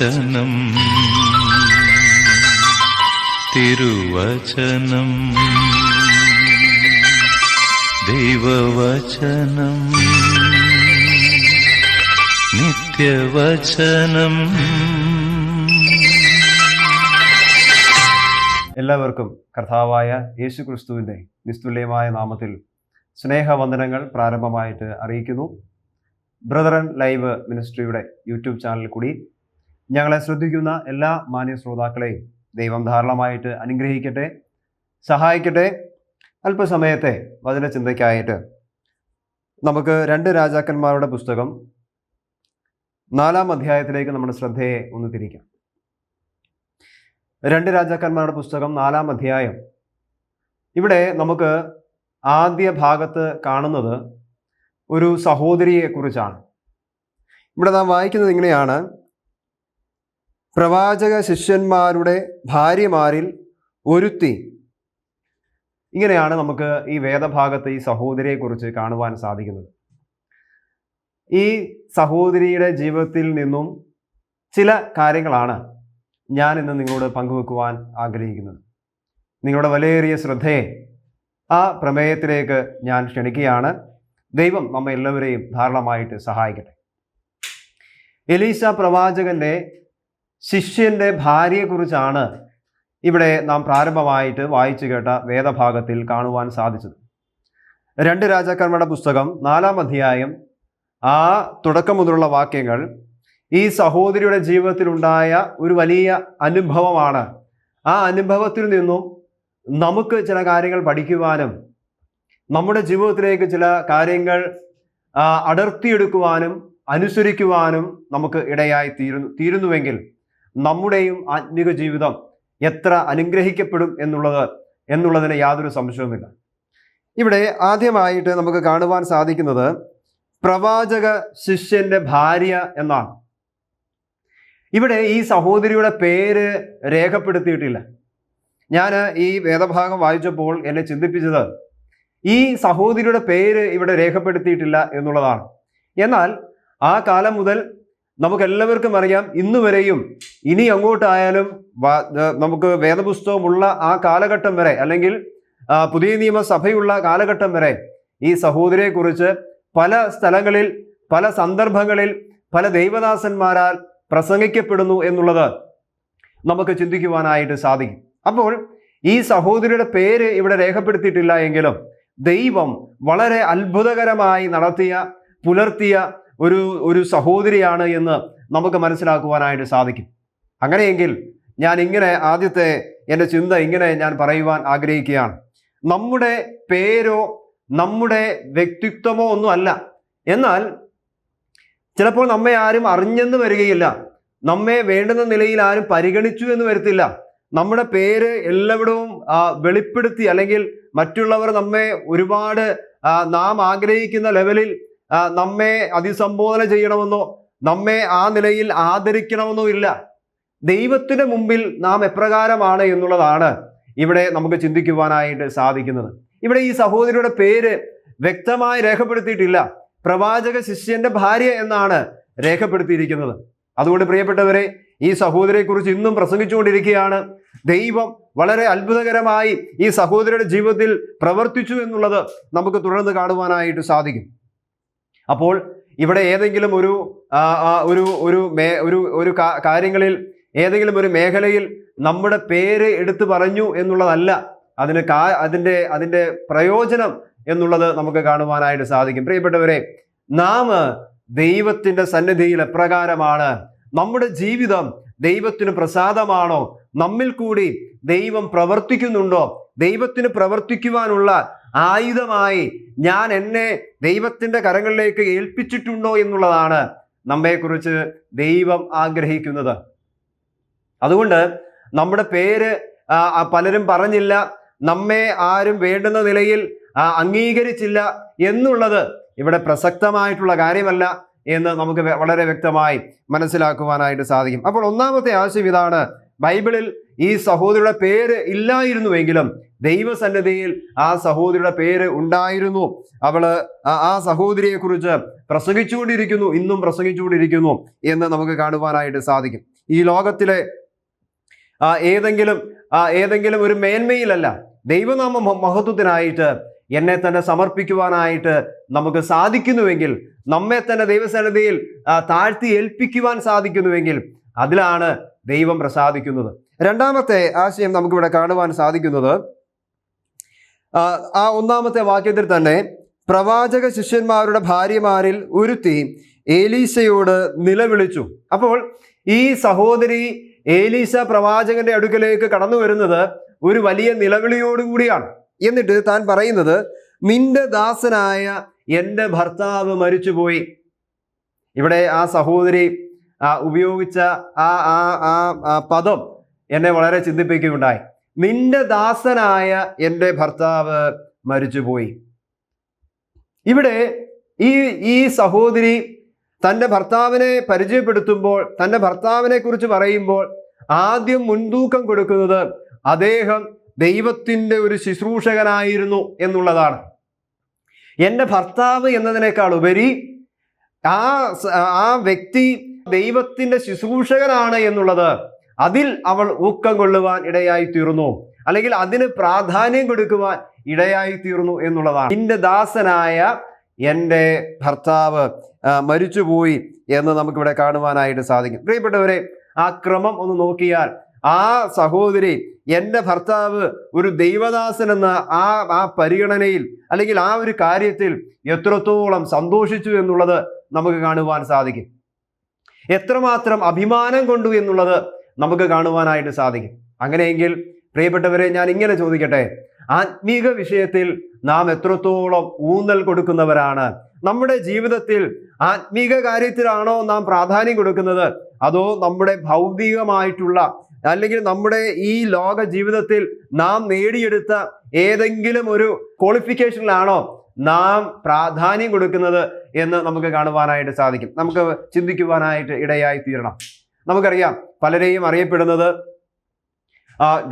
തിരുവചനം തിരുവചനം. ദൈവവചനം. നിത്യവചനം. എല്ലാവർക്കും കർത്താവായ യേശു ക്രിസ്തുവിന്റെ നിസ്തുല്യമായ നാമത്തിൽ സ്നേഹവന്ദനങ്ങൾ പ്രാരംഭമായിട്ട് അറിയിക്കുന്നു. ബ്രദറൻ ലൈവ് മിനിസ്ട്രിയുടെ യൂട്യൂബ് ചാനലിൽ കൂടി ഞങ്ങളെ ശ്രദ്ധിക്കുന്ന എല്ലാ മാന്യ ശ്രോതാക്കളെയും ദൈവം ധാരാളമായിട്ട് അനുഗ്രഹിക്കട്ടെ സഹായിക്കട്ടെ. അല്പസമയത്തെ വചന വചനചിന്തയ്ക്കായിട്ട് നമുക്ക് രണ്ട് രാജാക്കന്മാരുടെ പുസ്തകം നാലാം അധ്യായത്തിലേക്ക് നമ്മുടെ ശ്രദ്ധയെ ഒന്ന് തിരിക്കാം. രണ്ട് രാജാക്കന്മാരുടെ പുസ്തകം നാലാം അധ്യായം. ഇവിടെ നമുക്ക് ആദ്യ ഭാഗത്ത് കാണുന്നത് ഒരു സഹോദരിയെക്കുറിച്ചാണ്. ഇവിടെ നാം വായിക്കുന്നത് ഇങ്ങനെയാണ്. പ്രവാചക ശിഷ്യന്മാരുടെ ഭാര്യമാരിൽ ഒരുത്തി. ഇങ്ങനെയാണ് നമുക്ക് ഈ വേദഭാഗത്ത് ഈ സഹോദരിയെക്കുറിച്ച് കാണുവാൻ സാധിക്കുന്നത്. ഈ സഹോദരിയുടെ ജീവിതത്തിൽ നിന്നും ചില കാര്യങ്ങളാണ് ഞാൻ ഇന്ന് നിങ്ങളോട് പങ്കുവെക്കുവാൻ ആഗ്രഹിക്കുന്നത്. നിങ്ങളുടെ വിലയേറിയ ശ്രദ്ധയെ ആ പ്രമേയത്തിലേക്ക് ഞാൻ ക്ഷണിക്കുകയാണ്. ദൈവം നമ്മെ എല്ലാവരെയും ധാരാളമായിട്ട് സഹായിക്കട്ടെ. എലീസ പ്രവാചകന്റെ ശിഷ്യന്റെ ഭാര്യയെക്കുറിച്ചാണ് ഇവിടെ നാം പ്രാരംഭമായിട്ട് വായിച്ചു കേട്ട വേദഭാഗത്തിൽ കാണുവാൻ സാധിച്ചത്. രണ്ട് രാജാക്കന്മാരുടെ പുസ്തകം നാലാം അധ്യായം ആ തുടക്കം മുതലുള്ള വാക്യങ്ങൾ ഈ സഹോദരിയുടെ ജീവിതത്തിലുണ്ടായ ഒരു വലിയ അനുഭവമാണ്. ആ അനുഭവത്തിൽ നിന്നും നമുക്ക് ചില കാര്യങ്ങൾ പഠിക്കുവാനും നമ്മുടെ ജീവിതത്തിലേക്ക് ചില കാര്യങ്ങൾ അടർത്തിയെടുക്കുവാനും അനുസരിക്കുവാനും നമുക്ക് ഇടയായി തീരുന്നു തീരുന്നുവെങ്കിൽ നമ്മുടെയും ആത്മീക ജീവിതം എത്ര അനുഗ്രഹിക്കപ്പെടും എന്നുള്ളത് എന്നുള്ളതിന് യാതൊരു സംശയവുമില്ല. ഇവിടെ ആദ്യമായിട്ട് നമുക്ക് കാണുവാൻ സാധിക്കുന്നത് പ്രവാചക ശിഷ്യന്റെ ഭാര്യ എന്നാണ്. ഇവിടെ ഈ സഹോദരിയുടെ പേര് രേഖപ്പെടുത്തിയിട്ടില്ല. ഞാൻ ഈ വേദഭാഗം വായിച്ചപ്പോൾ എന്നെ ചിന്തിപ്പിച്ചത് ഈ സഹോദരിയുടെ പേര് ഇവിടെ രേഖപ്പെടുത്തിയിട്ടില്ല എന്നുള്ളതാണ്. എന്നാൽ ആ കാലം മുതൽ നമുക്ക് എല്ലാവർക്കും അറിയാം ഇന്ന് വരെയും ഇനി അങ്ങോട്ടായാലും നമുക്ക് വേദപുസ്തകമുള്ള ആ കാലഘട്ടം വരെ അല്ലെങ്കിൽ പുതിയ നിയമസഭയുള്ള കാലഘട്ടം വരെ ഈ സഹോദരിയെക്കുറിച്ച് പല സ്ഥലങ്ങളിൽ പല സന്ദർഭങ്ങളിൽ പല ദൈവദാസന്മാരാൽ പ്രസംഗിക്കപ്പെടുന്നു എന്നുള്ളത് നമുക്ക് ചിന്തിക്കുവാനായിട്ട് സാധിക്കും. അപ്പോൾ ഈ സഹോദരിയുടെ പേര് ഇവിടെ രേഖപ്പെടുത്തിയിട്ടില്ല എങ്കിലും ദൈവം വളരെ അത്ഭുതകരമായി നടത്തിയ പുലർത്തിയ ഒരു ഒരു സഹോദരിയാണ് എന്ന് നമുക്ക് മനസ്സിലാക്കുവാനായിട്ട് സാധിക്കും. അങ്ങനെയെങ്കിൽ ഞാൻ ഇങ്ങനെ ആദ്യത്തെ എന്റെ ചിന്ത ഇങ്ങനെ ഞാൻ പറയുവാൻ ആഗ്രഹിക്കുകയാണ്. നമ്മുടെ പേരോ നമ്മുടെ വ്യക്തിത്വമോ ഒന്നും അല്ല. എന്നാൽ ചിലപ്പോൾ നമ്മെ ആരും അറിഞ്ഞെന്ന് വരികയില്ല. നമ്മെ വേണ്ടുന്ന നിലയിൽ ആരും പരിഗണിച്ചു എന്ന് വരത്തില്ല. നമ്മുടെ പേര് എല്ലാവിടവും വെളിപ്പെടുത്തി അല്ലെങ്കിൽ മറ്റുള്ളവർ നമ്മെ ഒരുപാട് നാം ആഗ്രഹിക്കുന്ന ലെവലിൽ നമ്മെ അതിസംബോധന ചെയ്യണമെന്നോ നമ്മെ ആ നിലയിൽ ആദരിക്കണമെന്നോ ഇല്ല. ദൈവത്തിന് മുമ്പിൽ നാം എപ്രകാരമാണ് എന്നുള്ളതാണ് ഇവിടെ നമുക്ക് ചിന്തിക്കുവാനായിട്ട് സാധിക്കുന്നത്. ഇവിടെ ഈ സഹോദരിയുടെ പേര് വ്യക്തമായി രേഖപ്പെടുത്തിയിട്ടില്ല. പ്രവാചക ശിഷ്യന്റെ ഭാര്യ എന്നാണ് രേഖപ്പെടുത്തിയിരിക്കുന്നത്. അതുകൊണ്ട് പ്രിയപ്പെട്ടവരെ ഈ സഹോദരിയെക്കുറിച്ച് ഇന്നും പ്രസംഗിച്ചുകൊണ്ടിരിക്കുകയാണ്. ദൈവം വളരെ അത്ഭുതകരമായി ഈ സഹോദരിയുടെ ജീവിതത്തിൽ പ്രവർത്തിച്ചു എന്നുള്ളത് നമുക്ക് തുടർന്ന് കാണുവാനായിട്ട് സാധിക്കും. അപ്പോൾ ഇവിടെ ഏതെങ്കിലും ഒരു ഒരു ഒരു മേ ഒരു ഒരു കാര്യങ്ങളിൽ ഏതെങ്കിലും ഒരു മേഖലയിൽ നമ്മുടെ പേര് എടുത്തു പറഞ്ഞു എന്നുള്ളതല്ല അതിന് കാ അതിന്റെ അതിന്റെ പ്രയോജനം എന്നുള്ളത് നമുക്ക് കാണുവാനായിട്ട് സാധിക്കും. പ്രിയപ്പെട്ടവരെ നാം ദൈവത്തിന്റെ സന്നിധിയിൽ എപ്രകാരമാണ്? നമ്മുടെ ജീവിതം ദൈവത്തിന് പ്രസാദമാണോ? നമ്മിൽ കൂടി ദൈവം പ്രവർത്തിക്കുന്നുണ്ടോ? ദൈവത്തിന് പ്രവർത്തിക്കുവാനുള്ള ആയുധമായി ഞാൻ എന്നെ ദൈവത്തിന്റെ കരങ്ങളിലേക്ക് ഏൽപ്പിച്ചിട്ടുണ്ടോ എന്നുള്ളതാണ് നമ്മെക്കുറിച്ച് ദൈവം ആഗ്രഹിക്കുന്നത്. അതുകൊണ്ട് നമ്മുടെ പേര് പലരും പറഞ്ഞില്ല നമ്മെ ആരും വേണ്ടുന്ന നിലയിൽ അംഗീകരിച്ചില്ല എന്നുള്ളത് ഇവിടെ പ്രസക്തമായിട്ടുള്ള കാര്യമല്ല എന്ന് നമുക്ക് വളരെ വ്യക്തമായി മനസ്സിലാക്കുവാനായിട്ട് സാധിക്കും. അപ്പോൾ ഒന്നാമത്തെ ആശയം ഇതാണ് ബൈബിളിൽ ഈ സഹോദരിയുടെ പേര് ഇല്ലായിരുന്നുവെങ്കിലും ദൈവസന്നിധിയിൽ ആ സഹോദരിയുടെ പേര് ഉണ്ടായിരുന്നു. അവൾ ആ- സഹോദരിയെക്കുറിച്ച് സഹോദരിയെ കുറിച്ച് പ്രസംഗിച്ചുകൊണ്ടിരിക്കുന്നു ഇന്നും പ്രസംഗിച്ചുകൊണ്ടിരിക്കുന്നു എന്ന് നമുക്ക് കാണുവാനായിട്ട് സാധിക്കും. ഈ ലോകത്തിലെ ഏതെങ്കിലും ഏതെങ്കിലും ഒരു മേന്മയിലല്ല ദൈവനാമ മഹത്വത്തിനായിട്ട് എന്നെ തന്നെ സമർപ്പിക്കുവാനായിട്ട് നമുക്ക് സാധിക്കുന്നുവെങ്കിൽ നമ്മെ തന്നെ ദൈവസന്നിധിയിൽ ആ, താഴ്ത്തി ഏൽപ്പിക്കുവാൻ സാധിക്കുന്നുവെങ്കിൽ അതിലാണ് ദൈവം പ്രസാദിക്കുന്നത്. രണ്ടാമത്തെ ആശയം നമുക്കിവിടെ കാണുവാൻ സാധിക്കുന്നത് ആ, ഒന്നാമത്തെ വാക്യത്തിൽ തന്നെ പ്രവാചക ശിഷ്യന്മാരുടെ ഭാര്യമാരിൽ ഒരുത്തി ഏലീശയോട് നിലവിളിച്ചു. അപ്പോൾ ഈ സഹോദരി ഏലീശ പ്രവാചകന്റെ അടുക്കലേക്ക് കടന്നു വരുന്നത് ഒരു വലിയ നിലവിളിയോടുകൂടിയാണ്. എന്നിട്ട് താൻ പറയുന്നത് നിന്റെ ദാസനായ എന്റെ ഭർത്താവ് മരിച്ചുപോയി. ഇവിടെ ആ സഹോദരി ഉപയോഗിച്ച ആ ആ ആ പദം എന്നെ വളരെ ചിന്തിപ്പിക്കുകയുണ്ടായി. നിന്റെ ദാസനായ എന്റെ ഭർത്താവ് മരിച്ചുപോയി. ഇവിടെ ഈ ഈ സഹോദരി തന്റെ ഭർത്താവിനെ പരിചയപ്പെടുത്തുമ്പോൾ തന്റെ ഭർത്താവിനെ കുറിച്ച് പറയുമ്പോൾ ആദ്യം മുൻതൂക്കം കൊടുക്കുന്നത് അദ്ദേഹം ദൈവത്തിന്റെ ഒരു ശുശ്രൂഷകനായിരുന്നു എന്നുള്ളതാണ്. എന്റെ ഭർത്താവ് എന്നതിനേക്കാൾ ഉപരി ആ ആ വ്യക്തി ദൈവത്തിന്റെ ശുശ്രൂഷകനാണ് എന്നുള്ളത് അതിൽ അവൾ ഊക്കം കൊള്ളുവാൻ ഇടയായി തീർന്നു അല്ലെങ്കിൽ അതിന് പ്രാധാന്യം കൊടുക്കുവാൻ ഇടയായി തീർന്നു എന്നുള്ളതാണ്. നിന്റെ ദാസനായ എന്റെ ഭർത്താവ് മരിച്ചുപോയി എന്ന് നമുക്കിവിടെ കാണുവാനായിട്ട് സാധിക്കും. പ്രിയപ്പെട്ടവരെ ആ ക്രമം ഒന്ന് നോക്കിയാൽ ആ സഹോദരി എന്റെ ഭർത്താവ് ഒരു ദൈവദാസൻ എന്ന ആ ആ പരിഗണനയിൽ അല്ലെങ്കിൽ ആ ഒരു കാര്യത്തിൽ എത്രത്തോളം സന്തോഷിച്ചു എന്നുള്ളത് നമുക്ക് കാണുവാൻ സാധിക്കും. എത്രമാത്രം അഭിമാനം കൊണ്ടു എന്നുള്ളത് നമുക്ക് കാണുവാനായിട്ട് സാധിക്കും. അങ്ങനെയെങ്കിൽ പ്രിയപ്പെട്ടവരെ ഞാൻ ഇങ്ങനെ ചോദിക്കട്ടെ? ആത്മീക വിഷയത്തിൽ നാം എത്രത്തോളം ഊന്നൽ കൊടുക്കുന്നവരാണ്? നമ്മുടെ ജീവിതത്തിൽ ആത്മീക കാര്യത്തിലാണോ നാം പ്രാധാന്യം കൊടുക്കുന്നത്? അതോ നമ്മുടെ ഭൗതികമായിട്ടുള്ള അല്ലെങ്കിൽ നമ്മുടെ ഈ ലോക ജീവിതത്തിൽ നാം നേടിയെടുത്ത ഏതെങ്കിലും ഒരു ക്വാളിഫിക്കേഷനിലാണോ നാം പ്രാധാന്യം കൊടുക്കുന്നത് എന്ന് നമുക്ക് കാണുവാനായിട്ട് സാധിക്കും. നമുക്ക് ചിന്തിക്കുവാനായിട്ട് ഇടയായി തീരണം. നമുക്കറിയാം പലരെയും അറിയപ്പെടുന്നത്.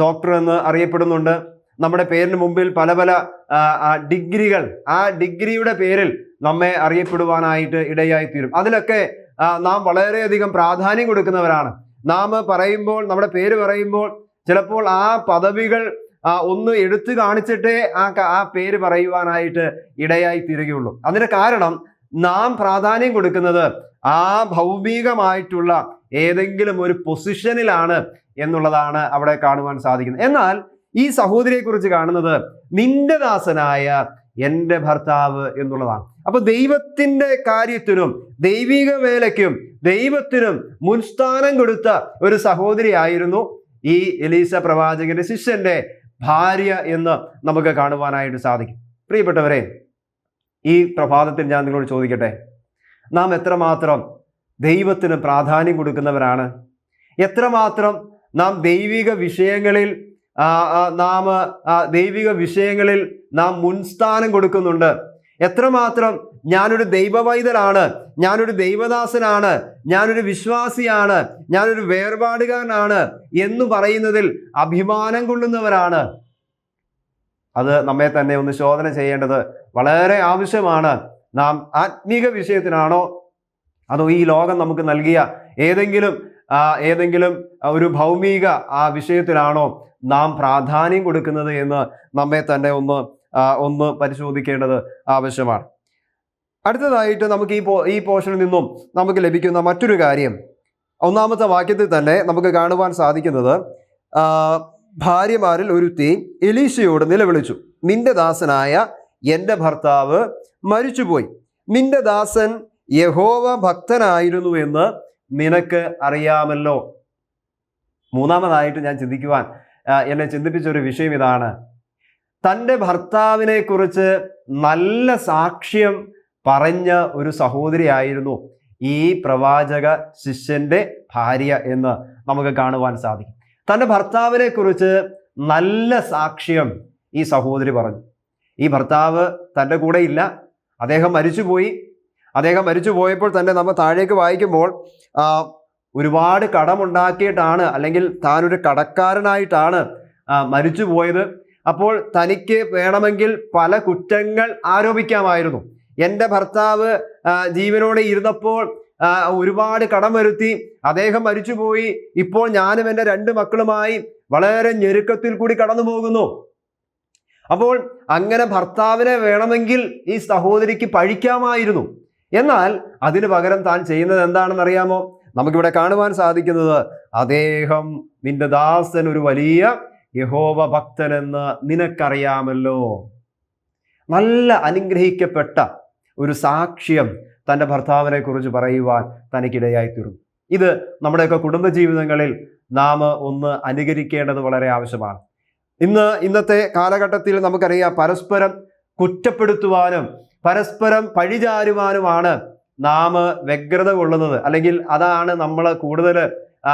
ഡോക്ടർ എന്ന് അറിയപ്പെടുന്നുണ്ട്. നമ്മുടെ പേരിന് മുമ്പിൽ പല പല ഡിഗ്രികൾ ആ ഡിഗ്രിയുടെ പേരിൽ നമ്മെ അറിയപ്പെടുവാനായിട്ട് ഇടയായി തീരും അതിലൊക്കെ നാം വളരെയധികം പ്രാധാന്യം കൊടുക്കുന്നവരാണ്. നാം പറയുമ്പോൾ നമ്മുടെ പേര് പറയുമ്പോൾ ചിലപ്പോൾ ആ പദവികൾ ഒന്ന് എടുത്തു കാണിച്ചിട്ടേ ആ ആ പേര് പറയുവാനായിട്ട് ഇടയായി തീരുകയുള്ളൂ അതിന് കാരണം നാം പ്രാധാന്യം കൊടുക്കുന്നത് ആ ഭൗമികമായിട്ടുള്ള ഏതെങ്കിലും ഒരു പൊസിഷനിലാണ് എന്നുള്ളതാണ് അവിടെ കാണുവാൻ സാധിക്കുന്നത്. എന്നാൽ ഈ സഹോദരിയെ കുറിച്ച് കാണുന്നത് നിന്റെ ദാസനായ എന്റെ ഭർത്താവ് എന്നുള്ളതാണ്. അപ്പൊ ദൈവത്തിന്റെ കാര്യത്തിനും ദൈവിക വേലയ്ക്കും ദൈവത്തിനും മുൻസ്ഥാനം കൊടുത്ത ഒരു സഹോദരിയായിരുന്നു ഈ എലീസ പ്രവാചകന്റെ ശിഷ്യന്റെ ഭാര്യ എന്ന് നമുക്ക് കാണുവാനായിട്ട് സാധിക്കും. പ്രിയപ്പെട്ടവരെ ഈ പ്രഭാതത്തിൽ ഞാൻ നിങ്ങളോട് ചോദിക്കട്ടെ? നാം എത്രമാത്രം ദൈവത്തിന് പ്രാധാന്യം കൊടുക്കുന്നവരാണ്. എത്രമാത്രം നാം ദൈവിക വിഷയങ്ങളിൽ നാം ദൈവിക വിഷയങ്ങളിൽ നാം മുൻസ്ഥാനം കൊടുക്കുന്നുണ്ട്. എത്രമാത്രം ഞാനൊരു ദൈവവൈതലാണ് ഞാനൊരു ദൈവദാസനാണ് ഞാനൊരു വിശ്വാസിയാണ് ഞാനൊരു വേർപാടുകാരനാണ് എന്ന് പറയുന്നതിൽ അഭിമാനം കൊള്ളുന്നവരാണ്. അത് നമ്മെ തന്നെ ഒന്ന് ശോധന ചെയ്യേണ്ടത് വളരെ ആവശ്യമാണ്. നാം ആത്മീക വിഷയത്തിനാണോ അതോ ഈ ലോകം നമുക്ക് നൽകിയ ഏതെങ്കിലും ഏതെങ്കിലും ഒരു ഭൗമിക ആ വിഷയത്തിലാണോ നാം പ്രാധാന്യം കൊടുക്കുന്നത് എന്ന് നമ്മെ തന്നെ ഒന്ന് ഒന്ന് പരിശോധിക്കേണ്ടത് ആവശ്യമാണ്. അടുത്തതായിട്ട് നമുക്ക് ഈ പോ ഈ പോർഷനിൽ നിന്നും നമുക്ക് ലഭിക്കുന്ന മറ്റൊരു കാര്യം. ഒന്നാമത്തെ വാക്യത്തിൽ തന്നെ നമുക്ക് കാണുവാൻ സാധിക്കുന്നത് ഭാര്യമാരിൽ ഒരുത്തി എലീശയോട് നിലവിളിച്ചു. നിന്റെ ദാസനായ എന്റെ ഭർത്താവ് മരിച്ചുപോയി. നിന്റെ ദാസൻ യഹോവ ഭക്തനായിരുന്നു എന്ന് നിനക്ക് അറിയാമല്ലോ. മൂന്നാമതായിട്ട് ഞാൻ ചിന്തിക്കുവാൻ എന്നെ ചിന്തിപ്പിച്ച ഒരു വിഷയം ഇതാണ്. തന്റെ ഭർത്താവിനെ കുറിച്ച് നല്ല സാക്ഷ്യം പറഞ്ഞ ഒരു സഹോദരിയായിരുന്നു ഈ പ്രവാചക ശിഷ്യന്റെ ഭാര്യ എന്ന് നമുക്ക് കാണുവാൻ സാധിക്കും. തന്റെ ഭർത്താവിനെ കുറിച്ച് നല്ല സാക്ഷ്യം ഈ സഹോദരി പറഞ്ഞു. ഈ ഭർത്താവ് തന്റെ കൂടെ ഇല്ല. അദ്ദേഹം മരിച്ചുപോയി. അദ്ദേഹം മരിച്ചു പോയപ്പോൾ തന്നെ നമ്മൾ താഴേക്ക് വായിക്കുമ്പോൾ ഒരുപാട് കടമുണ്ടാക്കിയിട്ടാണ് അല്ലെങ്കിൽ താനൊരു കടക്കാരനായിട്ടാണ് മരിച്ചു പോയത്. അപ്പോൾ തനിക്ക് വേണമെങ്കിൽ പല കുറ്റങ്ങൾ ആരോപിക്കാമായിരുന്നു. എന്റെ ഭർത്താവ് ജീവനോടെ ഇരുന്നപ്പോൾ ഒരുപാട് കടം വരുത്തി. അദ്ദേഹം മരിച്ചുപോയി ഇപ്പോൾ ഞാനും എന്റെ രണ്ട് മക്കളുമായി വളരെ ഞെരുക്കത്തിൽ കൂടി കടന്നു പോകുന്നു. അപ്പോൾ അങ്ങനെ ഭർത്താവിനെ വേണമെങ്കിൽ ഈ സഹോദരിക്ക് പഴിക്കാമായിരുന്നു. എന്നാൽ അതിന് പകരം താൻ ചെയ്യുന്നത് എന്താണെന്ന് അറിയാമോ നമുക്കിവിടെ കാണുവാൻ സാധിക്കുന്നത് അദ്ദേഹം നിന്റെ ദാസൻ ഒരു വലിയ യഹോവ ഭക്തനെന്ന് നിനക്കറിയാമല്ലോ. നല്ല അനുഗ്രഹിക്കപ്പെട്ട ഒരു സാക്ഷ്യം തന്റെ ഭർത്താവിനെ കുറിച്ച് പറയുവാൻ തനിക്കിടയായി തീർന്നു ഇത് നമ്മുടെയൊക്കെ കുടുംബജീവിതങ്ങളിൽ നാം ഒന്ന് അനുകരിക്കേണ്ടത് വളരെ ആവശ്യമാണ്. ഇന്ന് ഇന്നത്തെ കാലഘട്ടത്തിൽ നമുക്കറിയാം പരസ്പരം കുറ്റപ്പെടുത്തുവാനും പരസ്പരം പഴിചാരുവാനുമാണ് നാം വ്യഗ്രത കൊള്ളുന്നത്. അല്ലെങ്കിൽ അതാണ് നമ്മൾ കൂടുതൽ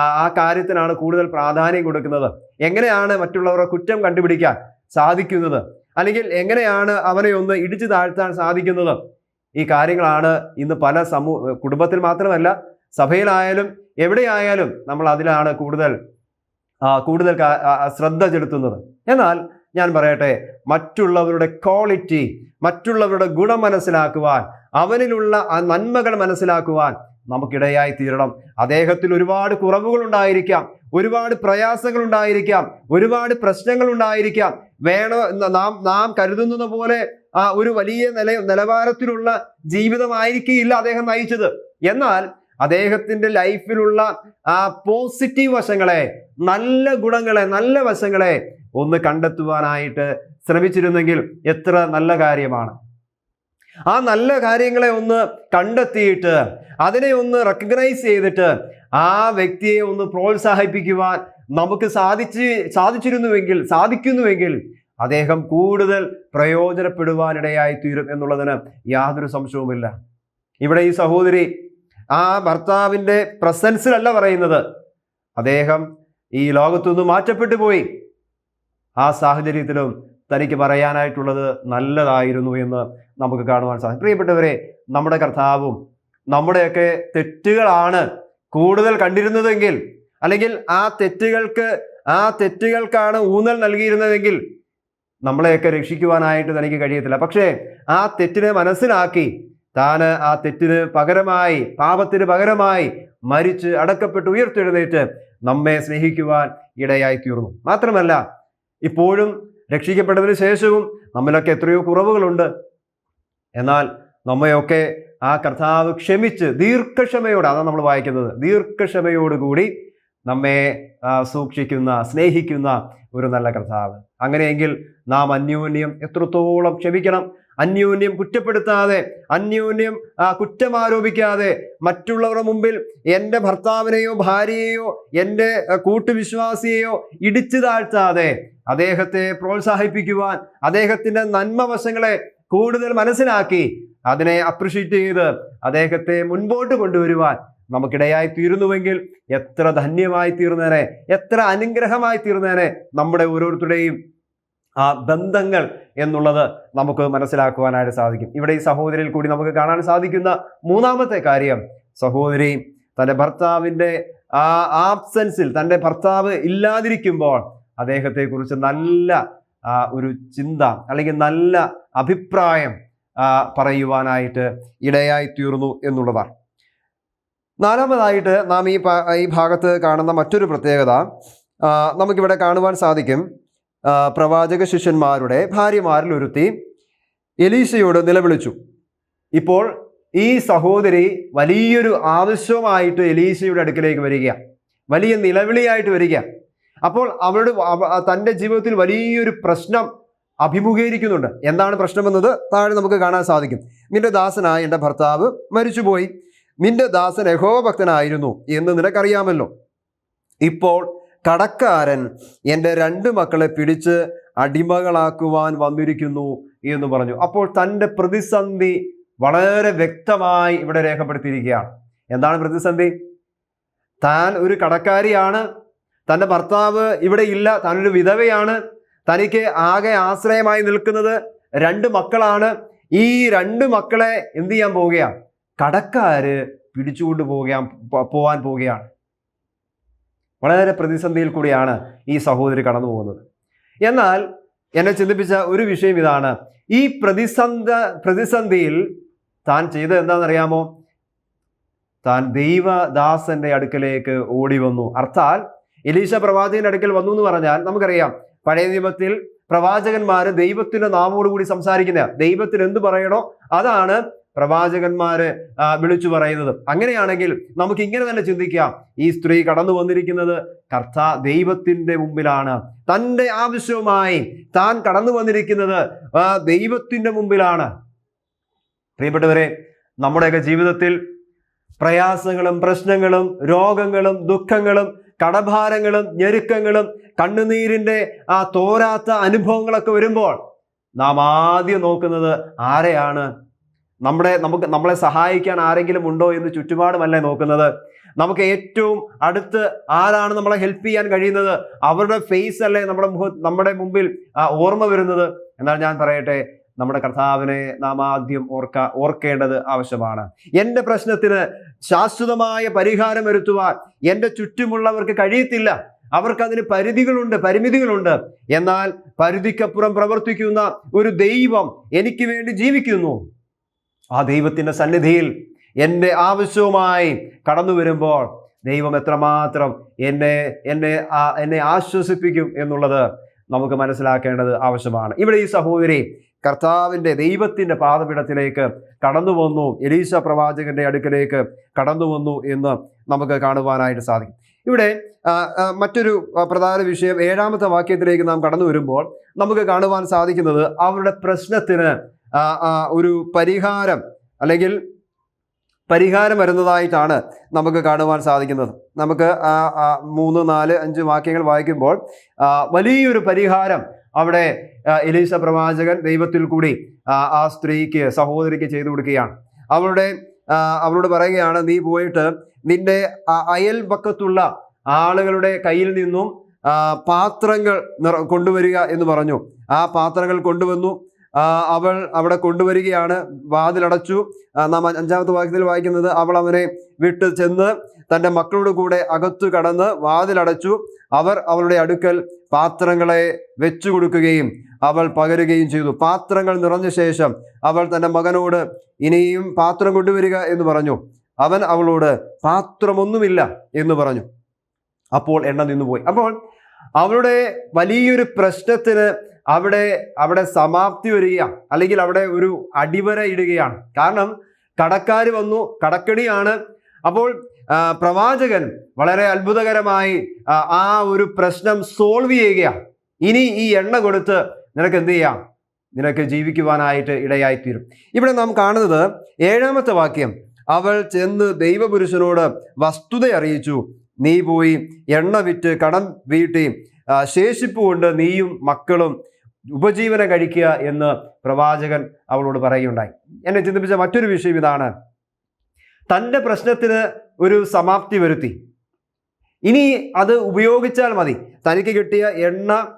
ആ കാര്യത്തിനാണ് കൂടുതൽ പ്രാധാന്യം കൊടുക്കുന്നത്. എങ്ങനെയാണ് മറ്റുള്ളവരെ കുറ്റം കണ്ടുപിടിക്കാൻ സാധിക്കുന്നത്? അല്ലെങ്കിൽ എങ്ങനെയാണ് അവനെ ഒന്ന് ഇടിച്ചു താഴ്ത്താൻ സാധിക്കുന്നത്? ഈ കാര്യങ്ങളാണ് ഇന്ന് പല സമൂഹ കുടുംബത്തിൽ മാത്രമല്ല സഭയിലായാലും എവിടെയായാലും നമ്മൾ അതിലാണ് കൂടുതൽ കൂടുതൽ ശ്രദ്ധ ചെലുത്തുന്നത്. എന്നാൽ ഞാൻ പറയട്ടെ മറ്റുള്ളവരുടെ ക്വാളിറ്റി മറ്റുള്ളവരുടെ ഗുണം മനസ്സിലാക്കുവാൻ അവനിലുള്ള ആ നന്മകൾ മനസ്സിലാക്കുവാൻ നമുക്കിടയായി തീരണം. അദ്ദേഹത്തിൽ ഒരുപാട് കുറവുകൾ ഉണ്ടായിരിക്കാം ഒരുപാട് പ്രയാസങ്ങൾ ഉണ്ടായിരിക്കാം ഒരുപാട് പ്രശ്നങ്ങൾ ഉണ്ടായിരിക്കാം വേണോ നാം നാം കരുതുന്നത് പോലെ ആ ഒരു വലിയ നില നിലവാരത്തിലുള്ള ജീവിതമായിരിക്കില്ല അദ്ദേഹം നയിച്ചത്. എന്നാൽ അദ്ദേഹത്തിന്റെ ലൈഫിലുള്ള ആ പോസിറ്റീവ് വശങ്ങളെ നല്ല ഗുണങ്ങളെ നല്ല വശങ്ങളെ ഒന്ന് കണ്ടെത്തുവാനായിട്ട് ശ്രമിച്ചിരുന്നെങ്കിൽ എത്ര നല്ല കാര്യമാണ്. ആ നല്ല കാര്യങ്ങളെ ഒന്ന് കണ്ടെത്തിയിട്ട് അതിനെ ഒന്ന് റെക്കഗ്നൈസ് ചെയ്തിട്ട് ആ വ്യക്തിയെ ഒന്ന് പ്രോത്സാഹിപ്പിക്കുവാൻ നമുക്ക് സാധിച്ച് സാധിച്ചിരുന്നുവെങ്കിൽ സാധിക്കുന്നുവെങ്കിൽ അദ്ദേഹം കൂടുതൽ പ്രയോജനപ്പെടുവാനിടയായി തീരും എന്നുള്ളതിന് യാതൊരു സംശയവുമില്ല. ഇവിടെ ഈ സഹോദരി ആ ഭർത്താവിന്റെ പ്രസൻസിലല്ല പറയുന്നത്. അദ്ദേഹം ഈ ലോകത്തുനിന്ന് മാറ്റപ്പെട്ടു പോയി. ആ സാഹചര്യത്തിലും തനിക്ക് പറയാനായിട്ടുള്ളത് നല്ലതായിരുന്നു എന്ന് നമുക്ക് കാണുവാൻ സാധിക്കും. പ്രിയപ്പെട്ടവരെ നമ്മുടെ കർത്താവും നമ്മുടെയൊക്കെ തെറ്റുകളാണ് കൂടുതൽ കണ്ടിരുന്നതെങ്കിൽ അല്ലെങ്കിൽ ആ തെറ്റുകൾക്ക് ആ തെറ്റുകൾക്കാണ് ഊന്നൽ നൽകിയിരുന്നതെങ്കിൽ നമ്മളെയൊക്കെ രക്ഷിക്കുവാനായിട്ട് തനിക്ക് കഴിയത്തില്ല. പക്ഷേ ആ തെറ്റിനെ മനസ്സിലാക്കി താൻ ആ തെറ്റിന് പകരമായി പാപത്തിന് പകരമായി മരിച്ച് അടക്കപ്പെട്ട് ഉയർത്തെഴുന്നേറ്റ് നമ്മെ സ്നേഹിക്കുവാൻ ഇടയായി തീർന്നു മാത്രമല്ല ഇപ്പോഴും രക്ഷിക്കപ്പെട്ടതിന് ശേഷവും നമ്മളൊക്കെ എത്രയോ കുറവുകളുണ്ട്. എന്നാൽ നമ്മയൊക്കെ ആ കർത്താവ് ക്ഷമിച്ച് ദീർഘക്ഷമയോടെ അതാണ് നമ്മൾ വായിക്കുന്നത് ദീർഘക്ഷമയോടുകൂടി നമ്മെ സൂക്ഷിക്കുന്ന സ്നേഹിക്കുന്ന ഒരു നല്ല കർത്താവ്. അങ്ങനെയെങ്കിൽ നാം അന്യോന്യം എത്രത്തോളം ക്ഷമിക്കണം? അന്യോന്യം കുറ്റപ്പെടുത്താതെ അന്യോന്യം കുറ്റം ആരോപിക്കാതെ മറ്റുള്ളവരുടെ മുമ്പിൽ എന്റെ ഭർത്താവിനെയോ ഭാര്യയെയോ എന്റെ കൂട്ടുവിശ്വാസിയെയോ ഇടിച്ചു താഴ്ത്താതെ അദ്ദേഹത്തെ പ്രോത്സാഹിപ്പിക്കുവാൻ അദ്ദേഹത്തിന്റെ നന്മവശങ്ങളെ കൂടുതൽ മനസ്സിലാക്കി അതിനെ അപ്രിഷ്യേറ്റ് ചെയ്ത് അദ്ദേഹത്തെ മുൻപോട്ട് കൊണ്ടുവരുവാൻ നമുക്കിടയായി തീരുന്നുവെങ്കിൽ എത്ര ധന്യമായി തീർന്നേനെ എത്ര അനുഗ്രഹമായി തീർന്നേനെ നമ്മുടെ ഓരോരുത്തരുടെയും ആ ബന്ധങ്ങൾ എന്നുള്ളത് നമുക്ക് മനസ്സിലാക്കുവാനായിട്ട് സാധിക്കും. ഇവിടെ ഈ സഹോദരിയിൽ കൂടി നമുക്ക് കാണാൻ സാധിക്കുന്ന മൂന്നാമത്തെ കാര്യം സഹോദരി തന്റെ ഭർത്താവിന്റെ ആ ആബ്സെൻസിൽ തന്റെ ഭർത്താവ് ഇല്ലാതിരിക്കുമ്പോൾ അദ്ദേഹത്തെക്കുറിച്ച് നല്ല ഒരു ചിന്ത അല്ലെങ്കിൽ നല്ല അഭിപ്രായം പറയുവാനായിട്ട് ഇടയായി തീർന്നു എന്നുള്ളതാണ്. നാലാമതായിട്ട് നാം ഈ ഈ ഭാഗത്ത് കാണുന്ന മറ്റൊരു പ്രത്യേകത നമുക്കിവിടെ കാണുവാൻ സാധിക്കും. പ്രവാചക ശിഷ്യന്മാരുടെ ഭാര്യമാരിൽ ഒരുത്തി എലീശയോട് നിലവിളിച്ചു. ഇപ്പോൾ ഈ സഹോദരി വലിയൊരു ആവശ്യമായിട്ട് എലീശയുടെ അടുക്കിലേക്ക് വരിക വലിയ നിലവിളിയായിട്ട് വരിക അപ്പോൾ അവളുടെ അവ- തന്റെ ജീവിതത്തിൽ വലിയൊരു പ്രശ്നം അഭിമുഖീകരിക്കുന്നുണ്ട്. എന്താണ് പ്രശ്നമെന്നത് താഴെ നമുക്ക് കാണാൻ സാധിക്കും. നിന്റെ ദാസനായ എന്റെ ഭർത്താവ് മരിച്ചുപോയി. നിന്റെ ദാസൻ യഹോഭക്തനായിരുന്നു എന്ന് നിനക്കറിയാമല്ലോ. ഇപ്പോൾ കടക്കാരൻ എന്റെ രണ്ട് മക്കളെ പിടിച്ച് അടിമകളാക്കുവാൻ വന്നിരിക്കുന്നു എന്ന് പറഞ്ഞു. അപ്പോൾ തന്റെ പ്രതിസന്ധി വളരെ വ്യക്തമായി ഇവിടെ രേഖപ്പെടുത്തിയിരിക്കുകയാണ്. എന്താണ് പ്രതിസന്ധി? താൻ ഒരു കടക്കാരിയാണ് തന്റെ ഭർത്താവ് ഇവിടെ ഇല്ല താനൊരു വിധവയാണ് തനിക്ക് ആകെ ആശ്രയമായി നിൽക്കുന്നത് രണ്ട് മക്കളാണ്. ഈ രണ്ട് മക്കളെ എന്ത് ചെയ്യാൻ പോവുകയാണ്? കടക്കാര് പിടിച്ചുകൊണ്ട് പോവുകയാണ് പോവാൻ പോവുകയാണ്. വളരെ പ്രതിസന്ധിയിൽ കൂടിയാണ് ഈ സഹോദരി കടന്നു പോകുന്നത് എന്നാൽ എന്നെ ചിന്തിപ്പിച്ച ഒരു വിഷയം ഇതാണ്. ഈ പ്രതിസന്ധ പ്രതിസന്ധിയിൽ താൻ ചെയ്തത് എന്താണെന്നറിയാമോ? താൻ ദൈവദാസന്റെ അടുക്കലേക്ക് ഓടി വന്നു അർത്ഥാൽ എലീശ പ്രവാചകന്റെ അടുക്കൽ വന്നു എന്ന് പറഞ്ഞാൽ നമുക്കറിയാം പഴയ നിയമത്തിൽ പ്രവാചകന്മാര് ദൈവത്തിന്റെ നാമോടുകൂടി സംസാരിക്കുന്ന. ദൈവത്തിന് എന്ത് പറയണോ അതാണ് പ്രവാചകന്മാര് വിളിച്ചു പറയുന്നത്. അങ്ങനെയാണെങ്കിൽ നമുക്ക് ഇങ്ങനെ തന്നെ ചിന്തിക്കാം. ഈ സ്ത്രീ കടന്നു വന്നിരിക്കുന്നത് കർത്താ ദൈവത്തിന്റെ മുമ്പിലാണ്. തന്റെ ആവശ്യവുമായി താൻ കടന്നു വന്നിരിക്കുന്നത് ദൈവത്തിന്റെ മുമ്പിലാണ്. പ്രിയപ്പെട്ടവരെ നമ്മുടെയൊക്കെ ജീവിതത്തിൽ പ്രയാസങ്ങളും പ്രശ്നങ്ങളും രോഗങ്ങളും ദുഃഖങ്ങളും കടഭാരങ്ങളും ഞെരുക്കങ്ങളും കണ്ണുനീരിന്റെ ആ തോരാത്ത അനുഭവങ്ങളൊക്കെ വരുമ്പോൾ നാം ആദ്യം നോക്കുന്നത് ആരെയാണ്? നമ്മുടെ നമുക്ക് നമ്മളെ സഹായിക്കാൻ ആരെങ്കിലും ഉണ്ടോ എന്ന് ചുറ്റുപാടുമല്ലേ നോക്കുന്നത്? നമുക്ക് ഏറ്റവും അടുത്ത് ആരാണ് നമ്മളെ ഹെൽപ്പ് ചെയ്യാൻ കഴിയുന്നത്? അവരുടെ ഫേസ് അല്ലേ നമ്മുടെ മുഖ നമ്മുടെ മുമ്പിൽ ഓർമ്മ വരുന്നത്? എന്നാൽ ഞാൻ പറയട്ടെ നമ്മുടെ കർത്താവിനെ നാം ആദ്യം ഓർക്ക ഓർക്കേണ്ടത് ആവശ്യമാണ്. എന്റെ പ്രശ്നത്തിന് ശാശ്വതമായ പരിഹാരം വരുത്തുവാൻ എന്റെ ചുറ്റുമുള്ളവർക്ക് കഴിയത്തില്ല. അവർക്കതിന് പരിധികളുണ്ട് പരിമിതികളുണ്ട്. എന്നാൽ പരിധിക്കപ്പുറം പ്രവർത്തിക്കുന്ന ഒരു ദൈവം എനിക്ക് വേണ്ടി ജീവിക്കുന്നു. ആ ദൈവത്തിന്റെ സന്നിധിയിൽ എന്റെ ആവശ്യവുമായി കടന്നു വരുമ്പോൾ ദൈവം എത്രമാത്രം എന്നെ എന്നെ എന്നെ ആശ്വസിപ്പിക്കും എന്നുള്ളത് നമുക്ക് മനസ്സിലാക്കേണ്ടത് ആവശ്യമാണ്. ഇവിടെ ഈ സഹോദരി കർത്താവിന്റെ ദൈവത്തിന്റെ പാദപീഠത്തിലേക്ക് കടന്നു വന്നു. എലീശ പ്രവാചകന്റെ അടുക്കലേക്ക് കടന്നു വന്നു എന്ന് നമുക്ക് കാണുവാനായിട്ട് സാധിക്കും. ഇവിടെ മറ്റൊരു പ്രധാന വിഷയം ഏഴാമത്തെ വാക്യത്തിലേക്ക് നാം കടന്നു വരുമ്പോൾ നമുക്ക് കാണുവാൻ സാധിക്കുന്നത് അവരുടെ പ്രശ്നത്തിന് ഒരു പരിഹാരം അല്ലെങ്കിൽ പരിഹാരം വരുന്നതായിട്ടാണ് നമുക്ക് കാണുവാൻ സാധിക്കുന്നത്. നമുക്ക് മൂന്ന് നാല് അഞ്ച് വാക്യങ്ങൾ വായിക്കുമ്പോൾ വലിയൊരു പരിഹാരം അവിടെ എലീസ പ്രവാചകൻ ദൈവത്തിൽ കൂടി ആ, സ്ത്രീക്ക് സഹോദരിക്ക് ചെയ്തു കൊടുക്കുകയാണ്. അവളുടെ അവളോട് പറയുകയാണ് നീ പോയിട്ട് നിന്റെ അയൽപക്കത്തുള്ള ആളുകളുടെ കയ്യിൽ നിന്നും പാത്രങ്ങൾ കൊണ്ടുവരിക എന്ന് പറഞ്ഞു. ആ പാത്രങ്ങൾ കൊണ്ടുവന്നു. അവൾ അവിടെ കൊണ്ടുവരികയാണ്. വാതിലടച്ചു. നാം അഞ്ചാമത്തെ വാക്യത്തിൽ വായിക്കുന്നത് അവൾ അവനെ വിട്ട് ചെന്ന് തന്റെ മക്കളോട് കൂടെ അകത്തു കടന്ന് വാതിലടച്ചു. അവർ അവളുടെ അടുക്കൽ പാത്രങ്ങളെ വെച്ചു കൊടുക്കുകയും അവൾ പകരുകയും ചെയ്തു. പാത്രങ്ങൾ നിറഞ്ഞ ശേഷം അവൾ തന്റെ മകനോട് ഇനിയും പാത്രം കൊണ്ടുവരിക എന്ന് പറഞ്ഞു. അവൻ അവളോട് പാത്രമൊന്നുമില്ല എന്ന് പറഞ്ഞു. അപ്പോൾ എണ്ണ നിന്നുപോയി. അപ്പോൾ അവളുടെ വലിയൊരു പ്രശ്നത്തിന് അവിടെ അവിടെ സമാപ്തി വരികയാണ്. അല്ലെങ്കിൽ അവിടെ ഒരു അടിവര ഇടുകയാണ്. കാരണം കടക്കാർ വന്നു കടക്കണിയാണ്. അപ്പോൾ പ്രവാചകൻ വളരെ അത്ഭുതകരമായി ആ, ഒരു പ്രശ്നം സോൾവ് ചെയ്യുകയാണ്. ഇനി ഈ എണ്ണ കൊടുത്ത് നിനക്ക് എന്ത് ചെയ്യാം? നിനക്ക് ജീവിക്കുവാനായിട്ട് ഇടയായിത്തീരും. ഇവിടെ നാം കാണുന്നത് ഏഴാമത്തെ വാക്യം. അവൾ ചെന്ന് ദൈവപുരുഷനോട് വസ്തുത അറിയിച്ചു. നീ പോയി എണ്ണ വിറ്റ് കടം വീട്ടി ശേഷിപ്പ് കൊണ്ട് നീയും മക്കളും ഉപജീവനം കഴിക്കുക എന്ന് പ്രവാചകൻ അവളോട് പറയുകയുണ്ടായി. എന്നെ ചിന്തിപ്പിച്ച മറ്റൊരു വിഷയം ഇതാണ്. തന്റെ പ്രശ്നത്തിന് ഒരു സമാപ്തി വരുത്തി. ഇനി അത് ഉപയോഗിച്ചാൽ മതി. തനിക്ക് കിട്ടിയ എണ്ണ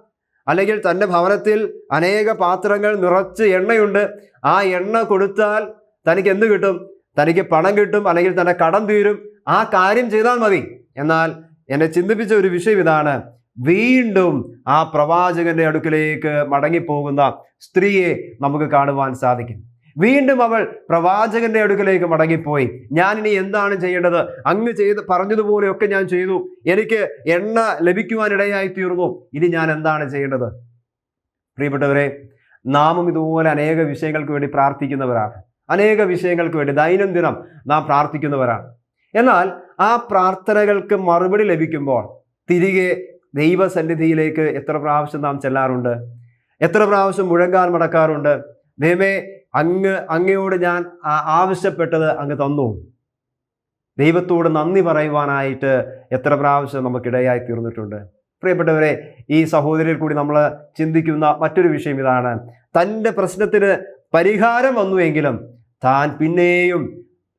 അല്ലെങ്കിൽ തന്റെ ഭവനത്തിൽ അനേക പാത്രങ്ങൾ നിറച്ച് എണ്ണയുണ്ട്. ആ എണ്ണ കൊടുത്താൽ തനിക്ക് എന്ത് കിട്ടും? തനിക്ക് പണം കിട്ടും അല്ലെങ്കിൽ തന്റെ കടം തീരും. ആ കാര്യം ചെയ്താൽ മതി. എന്നാൽ എന്നെ ചിന്തിപ്പിച്ച ഒരു വിഷയം ഇതാണ്. വീണ്ടും ആ പ്രവാചകന്റെ അടുക്കിലേക്ക് മടങ്ങിപ്പോകുന്ന സ്ത്രീയെ നമുക്ക് കാണുവാൻ സാധിക്കും. വീണ്ടും അവൾ പ്രവാചകന്റെ അടുക്കലേക്ക് മടങ്ങിപ്പോയി. ഞാൻ ഇനി എന്താണ് ചെയ്യേണ്ടത്? അങ്ങ് ചെയ്ത് പറഞ്ഞതുപോലെയൊക്കെ ഞാൻ ചെയ്തു. എനിക്ക് എണ്ണ ലഭിക്കുവാനിടയായി തീർന്നു. ഇനി ഞാൻ എന്താണ് ചെയ്യേണ്ടത്? പ്രിയപ്പെട്ടവരെ നാമും ഇതുപോലെ അനേക വിഷയങ്ങൾക്ക് വേണ്ടി പ്രാർത്ഥിക്കുന്നവരാണ്. അനേക വിഷയങ്ങൾക്ക് വേണ്ടി ദൈനംദിനം നാം പ്രാർത്ഥിക്കുന്നവരാണ്. എന്നാൽ ആ പ്രാർത്ഥനകൾക്ക് മറുപടി ലഭിക്കുമ്പോൾ തിരികെ ദൈവസന്നിധിയിലേക്ക് എത്ര പ്രാവശ്യം നാം ചെല്ലാറുണ്ട്? എത്ര പ്രാവശ്യം മുഴങ്ങാൻ മടക്കാറുണ്ട്? ദൈവമേ അങ്ങ് അങ്ങയോട് ഞാൻ ആവശ്യപ്പെട്ടത് അങ്ങ് തന്നു. ദൈവത്തോട് നന്ദി പറയുവാനായിട്ട് എത്ര പ്രാവശ്യം നമുക്കിടയായി തീർന്നിട്ടുണ്ട്. പ്രിയപ്പെട്ടവരെ ഈ സഹോദരിയിൽ കൂടി നമ്മൾ ചിന്തിക്കുന്ന മറ്റൊരു വിഷയം ഇതാണ്. തന്റെ പ്രശ്നത്തിന് പരിഹാരം വന്നുവെങ്കിലും താൻ പിന്നെയും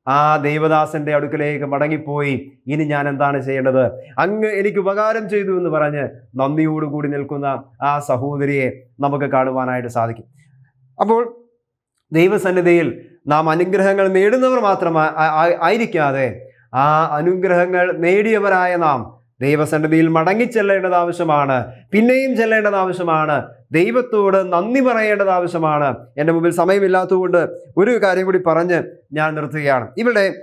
ആ ദൈവദാസന്റെ അടുക്കലേക്ക് മടങ്ങിപ്പോയി. ഇനി ഞാൻ എന്താണ് ചെയ്യേണ്ടത്? അങ്ങ് എനിക്ക് ഉപകാരം ചെയ്തു എന്ന് പറഞ്ഞ് നന്ദിയോടുകൂടി നിൽക്കുന്ന ആ സഹോദരിയെ നമുക്ക് കാണുവാനായിട്ട് സാധിക്കും. അപ്പോൾ ദൈവസന്നിധിയിൽ നാം അനുഗ്രഹങ്ങൾ നേടുന്നവർ മാത്രം ആ- ആ- ആയിരിക്കാതെ ആ അനുഗ്രഹങ്ങൾ നേടിയവരായ നാം ദൈവസന്നിധിയിൽ മടങ്ങിച്ചെല്ലേണ്ടത് ആവശ്യമാണ്. പിന്നെയും ചെല്ലേണ്ടത് ആവശ്യമാണ്. ദൈവത്തോട് നന്ദി പറയേണ്ടത് ആവശ്യമാണ്. എന്റെ മുമ്പിൽ സമയമില്ലാത്തതുകൊണ്ട് ഒരു കാര്യം കൂടി പറഞ്ഞ് ഞാൻ നിർത്തുകയാണ്. ഇവിടെ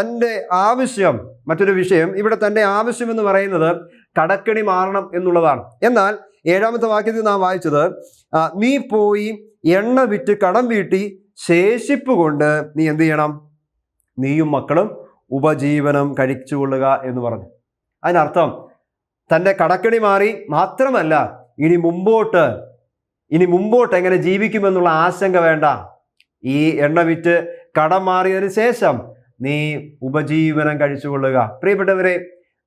തന്റെ ആവശ്യം മറ്റൊരു വിഷയം ഇവിടെ തന്റെ ആവശ്യം എന്ന് പറയുന്നത് കടക്കണി മാറണം എന്നുള്ളതാണ്. എന്നാൽ ഏഴാമത്തെ വാക്യത്തിൽ നാം വായിച്ചത് നീ പോയി എണ്ണ വിറ്റ് കടം വീട്ടി ശേഷിപ്പ് കൊണ്ട് നീ എന്ത് ചെയ്യണം? നീയും മക്കളും ഉപജീവനം കഴിച്ചുകൊള്ളുക എന്ന് പറഞ്ഞു. അതിനർത്ഥം തന്റെ കടക്കണി മാറി മാത്രമല്ല ഇനി മുമ്പോട്ട് ഇനി മുമ്പോട്ട് എങ്ങനെ ജീവിക്കുമെന്നുള്ള ആശങ്ക വേണ്ട. ഈ എണ്ണ വിറ്റ് കടം മാറിയതിനു ശേഷം നീ ഉപജീവനം കഴിച്ചുകൊള്ളുക. പ്രിയപ്പെട്ടവരെ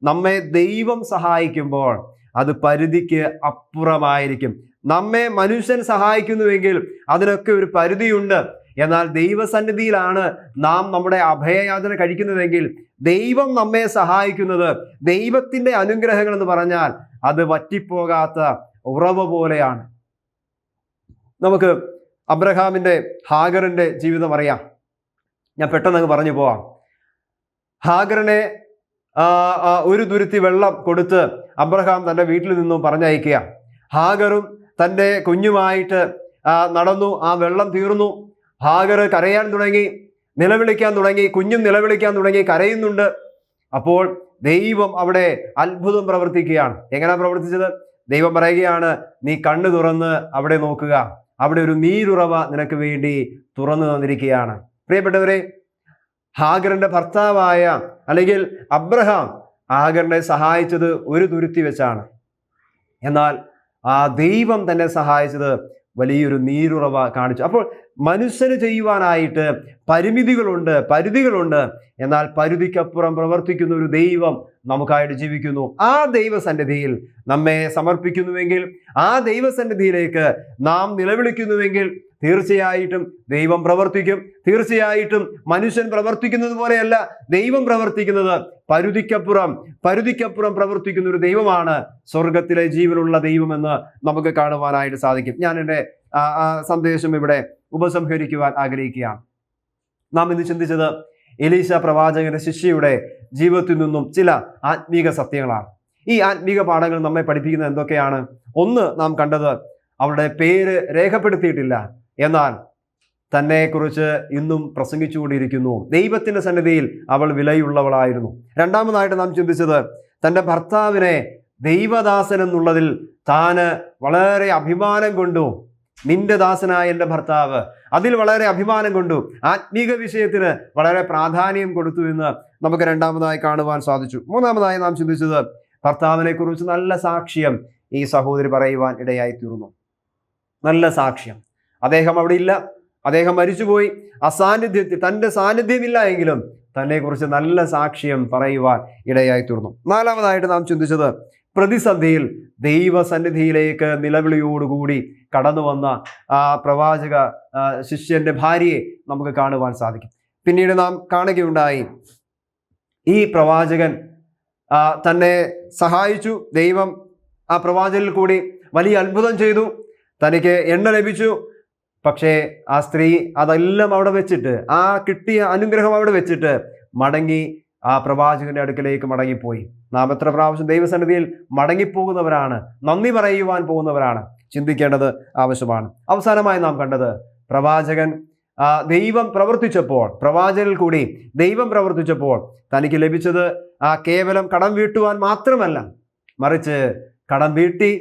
നമ്മെ ദൈവം സഹായിക്കുമ്പോൾ അത് പരിധിക്ക് അപ്പുറമായിരിക്കും. നമ്മെ മനുഷ്യൻ സഹായിക്കുന്നുവെങ്കിൽ അതിനൊക്കെ ഒരു പരിധിയുണ്ട്. എന്നാൽ ദൈവസന്നിധിയിലാണ് നാം നമ്മുടെ അഭയയാചന കഴിക്കുന്നതെങ്കിൽ ദൈവം നമ്മെ സഹായിക്കുന്നത് ദൈവത്തിന്റെ അനുഗ്രഹങ്ങൾ എന്ന് പറഞ്ഞാൽ അത് വറ്റിപ്പോകാത്ത ഉറവ് പോലെയാണ്. നമുക്ക് അബ്രഹാമിന്റെ ഹാഗറിന്റെ ജീവിതം അറിയാം. ഞാൻ പെട്ടെന്ന് പറഞ്ഞു പോവാം. ഹാഗറിനെ ഒരു തുരുത്തി വെള്ളം കൊടുത്ത് അബ്രഹാം തന്റെ വീട്ടിൽ നിന്നും പറഞ്ഞയക്കുക. ഹാഗറും തന്റെ കുഞ്ഞുമായിട്ട് നടന്നു. ആ വെള്ളം തീർന്നു. ഹാഗർ കരയാൻ തുടങ്ങി നിലവിളിക്കാൻ തുടങ്ങി കുഞ്ഞും നിലവിളിക്കാൻ തുടങ്ങി കരയുന്നുണ്ട്. അപ്പോൾ ദൈവം അവിടെ അത്ഭുതം പ്രവർത്തിക്കുകയാണ്. എങ്ങനെയാണ് പ്രവർത്തിച്ചത്? ദൈവം പറയുകയാണ് നീ കണ്ണു തുറന്ന് അവിടെ നോക്കുക. അവിടെ ഒരു നീരുറവ നിനക്ക് വേണ്ടി തുറന്നു തന്നിരിക്കുകയാണ്. പ്രിയപ്പെട്ടവരെ ഹാഗറിന്റെ ഭർത്താവായ അല്ലെങ്കിൽ അബ്രഹാം ഹാഗറിനെ സഹായിച്ചത് ഒരു തുരുത്തി വെച്ചാണ്. എന്നാൽ ആ ദൈവം തന്നെ സഹായിച്ചത് വലിയൊരു നീരുറവ കാണിച്ചു. അപ്പോൾ മനുഷ്യന് ചെയ്യുവാനായിട്ട് പരിമിതികളുണ്ട് പരിധികളുണ്ട്. എന്നാൽ പരിധിക്കപ്പുറം പ്രവർത്തിക്കുന്ന ഒരു ദൈവം നമുക്കായിട്ട് ജീവിക്കുന്നു. ആ ദൈവസന്നിധിയിൽ നമ്മെ സമർപ്പിക്കുന്നുവെങ്കിൽ ആ ദൈവസന്നിധിയിലേക്ക് നാം നിലവിളിക്കുന്നുവെങ്കിൽ തീർച്ചയായിട്ടും ദൈവം പ്രവർത്തിക്കും. തീർച്ചയായിട്ടും മനുഷ്യൻ പ്രവർത്തിക്കുന്നത് പോലെയല്ല ദൈവം പ്രവർത്തിക്കുന്നത്. പരുതിക്കപ്പുറം പരുതിക്കപ്പുറം പ്രവർത്തിക്കുന്ന ഒരു ദൈവമാണ് സ്വർഗത്തിലെ ജീവനുള്ള ദൈവമെന്ന് നമുക്ക് കാണുവാനായിട്ട് സാധിക്കും. ഞാൻ എന്റെ സന്ദേശം ഇവിടെ ഉപസംഹരിക്കുവാൻ ആഗ്രഹിക്കുകയാണ്. നാം ഇന്ന് ചിന്തിച്ചത് എലീശ പ്രവാചകന്റെ ശിഷ്യയുടെ ജീവിതത്തിൽ നിന്നും ചില ആത്മീക സത്യങ്ങളാണ്. ഈ ആത്മീക പാഠങ്ങൾ നമ്മെ പഠിപ്പിക്കുന്നത് എന്തൊക്കെയാണ്? ഒന്ന് നാം കണ്ടത് അവരുടെ പേര് രേഖപ്പെടുത്തിയിട്ടില്ല. എന്നാൽ തന്നെക്കുറിച്ച് ഇന്നും പ്രസംഗിച്ചുകൊണ്ടിരിക്കുന്നു. ദൈവത്തിന്റെ സന്നിധിയിൽ അവൾ വിലയുള്ളവളായിരുന്നു. രണ്ടാമതായിട്ട് നാം ചിന്തിച്ചത് തന്റെ ഭർത്താവിനെ ദൈവദാസൻ എന്നുള്ളതിൽ താന് വളരെ അഭിമാനം കൊണ്ടു നിന്റെ ദാസനായ എന്റെ ഭർത്താവ്. അതിൽ വളരെ അഭിമാനം കൊണ്ടു ആത്മീക വിഷയത്തിന് വളരെ പ്രാധാന്യം കൊടുത്തു എന്ന് നമുക്ക് രണ്ടാമതായി കാണുവാൻ സാധിച്ചു. മൂന്നാമതായി നാം ചിന്തിച്ചത് ഭർത്താവിനെ കുറിച്ച് നല്ല സാക്ഷ്യം ഈ സഹോദരി പറയുവാൻ ഇടയായി തീർന്നു നല്ല സാക്ഷ്യം. അദ്ദേഹം അവിടെ ഇല്ല. അദ്ദേഹം മരിച്ചുപോയി. അസാന്നിധ്യത്തിൽ തന്റെ സാന്നിധ്യമില്ല എങ്കിലും തന്നെക്കുറിച്ച് നല്ല സാക്ഷ്യം പറയുവാൻ ഇടയായി തീർന്നു നാലാമതായിട്ട് നാം ചിന്തിച്ചത് പ്രതിസന്ധിയിൽ ദൈവസന്നിധിയിലേക്ക് നിലവിളിയോടുകൂടി കടന്നു വന്ന ആ പ്രവാചക ശിഷ്യന്റെ ഭാര്യയെ നമുക്ക് കാണുവാൻ സാധിക്കും. പിന്നീട് നാം കാണുകയുണ്ടായി ഈ പ്രവാചകൻ തന്നെ സഹായിച്ചു. ദൈവം ആ പ്രവാചകനിൽ കൂടി വലിയ അത്ഭുതം ചെയ്തു. തനിക്ക് എണ്ണ ലഭിച്ചു. പക്ഷേ ആ സ്ത്രീ അതെല്ലാം അവിടെ വെച്ചിട്ട് ആ കിട്ടിയ അനുഗ്രഹം അവിടെ വെച്ചിട്ട് മടങ്ങി ആ പ്രവാചകന്റെ അടുക്കലേക്ക് മടങ്ങിപ്പോയി. നാം എത്ര പ്രാവശ്യം ദൈവസന്നിധിയിൽ മടങ്ങിപ്പോകുന്നവരാണ് നന്ദി പറയുവാൻ പോകുന്നവരാണ് ചിന്തിക്കേണ്ടത് ആവശ്യമാണ്. അവസാനമായി നാം കണ്ടത് പ്രവാചകൻ ദൈവം പ്രവർത്തിച്ചപ്പോൾ പ്രവാചകനിൽ കൂടി ദൈവം പ്രവർത്തിച്ചപ്പോൾ തനിക്ക് ലഭിച്ചത് ആ കേവലം കടം വീട്ടുവാൻ മാത്രമല്ല മറിച്ച് കടം വീട്ടി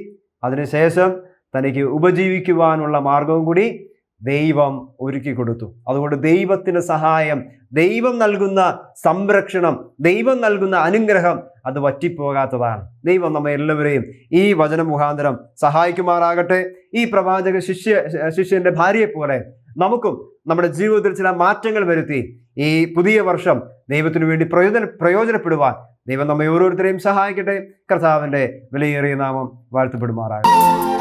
അതിനുശേഷം തനിക്ക് ഉപജീവിക്കുവാനുള്ള മാർഗവും കൂടി ദൈവം ഒരുക്കി കൊടുത്തു. അതുകൊണ്ട് ദൈവത്തിന് സഹായം ദൈവം നൽകുന്ന സംരക്ഷണം ദൈവം നൽകുന്ന അനുഗ്രഹം അത് വറ്റിപ്പോകാത്തതാണ്. ദൈവം നമ്മെ എല്ലാവരെയും ഈ വചന മുഖാന്തരം സഹായിക്കുമാറാകട്ടെ. ഈ പ്രവാചക ശിഷ്യ ശിഷ്യന്റെ ഭാര്യയെ പോലെ നമുക്കും നമ്മുടെ ജീവിതത്തിൽ ചില മാറ്റങ്ങൾ വരുത്തി ഈ പുതിയ വർഷം ദൈവത്തിനു വേണ്ടി പ്രയോജന പ്രയോജനപ്പെടുവാൻ ദൈവം നമ്മെ ഓരോരുത്തരെയും സഹായിക്കട്ടെ. കർത്താവിന്റെ വിലയേറിയ നാമം വാഴ്ത്തപ്പെടുമാറാകട്ടെ.